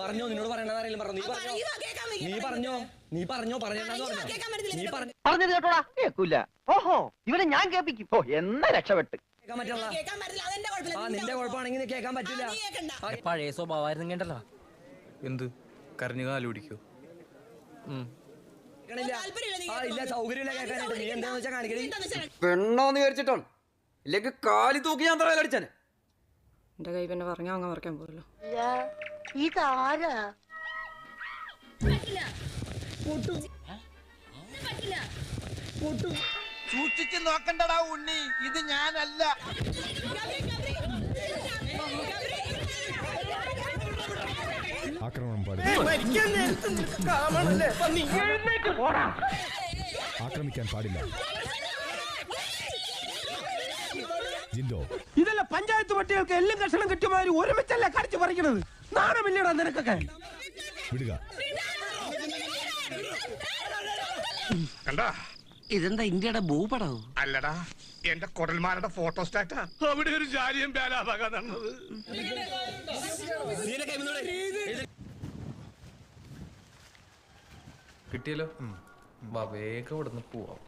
പറഞ്ഞോ നിന്നോട് പറയണത് ആരെങ്കിലും പറഞ്ഞു? നീ പറഞ്ഞോ? നീ പറഞ്ഞോ? നീ പറഞ്ഞോ പറഞ്ഞോ? നീ പറഞ്ഞു പറഞ്ഞത് കേട്ടോടാ കേൾക്കൂല ഓഹോ ഇവനെ ഞാൻ കേൾപ്പിക്കും. ഓ എന്നാ രക്ഷപ്പെട്ട്. പറ്റില്ല നിന്റെ കുഴപ്പമാണെങ്കിൽ കേൾക്കാൻ പഴയ സ്വഭാവമായിരുന്നു കേട്ടല്ലോ എന്ത്? കരഞ്ഞു കാൽ പിടിക്കോ? കേൾക്കണില്ല. താല്പര്യമില്ല നീ ആ ഇല്ല കേൾക്കുന്നത്. സൗകര്യമില്ല നീ കേൾക്കാനായിട്ട്. നീ എന്താന്ന് വെച്ചാൽ കാണിക്കണേ നീ എന്താന്ന് വെച്ചാ പെണ്ണോന്ന് വിചാരിച്ചിട്ടാണ് ഇല്ലെങ്കിൽ കാലി തൂക്കി ഞാൻ തറയിലടിച്ചാനെ എന്റെ കൈ പിന്നെ പറഞ്ഞാ അങ്ങ് മറക്കാൻ പോലല്ലോ ഇതാരാ? സൂക്ഷിച്ചു നോക്കണ്ടടാ ഉണ്ണി. ഇത് ഞാനല്ല. ആക്രമണം പാടില്ല ആക്രമിക്കാൻ പാടില്ല. ജിന്തോ പഞ്ചായത്ത് പട്ടികൾക്ക് എല്ലാം കഷണം കിട്ടിയമാതിരി ഒരുമിച്ചല്ല കടിച്ചു പറിക്കണത്? നാണമില്ലടാ നിനക്കൊക്കെ. വിടുക. കണ്ടാ? ഇതെന്താ ഇന്ത്യയുടെ ഭൂപടവും അല്ലടാ എന്റെ കൊടൽമാരുടെ ഫോട്ടോ സ്റ്റാറ്റാ അവിടെ ഒരു ജാലിയും ബേലാഭാഗം നടന്നത്. കിട്ടിയല്ലോ? വേഗം ഇവിടെ നിന്ന് പോവാം.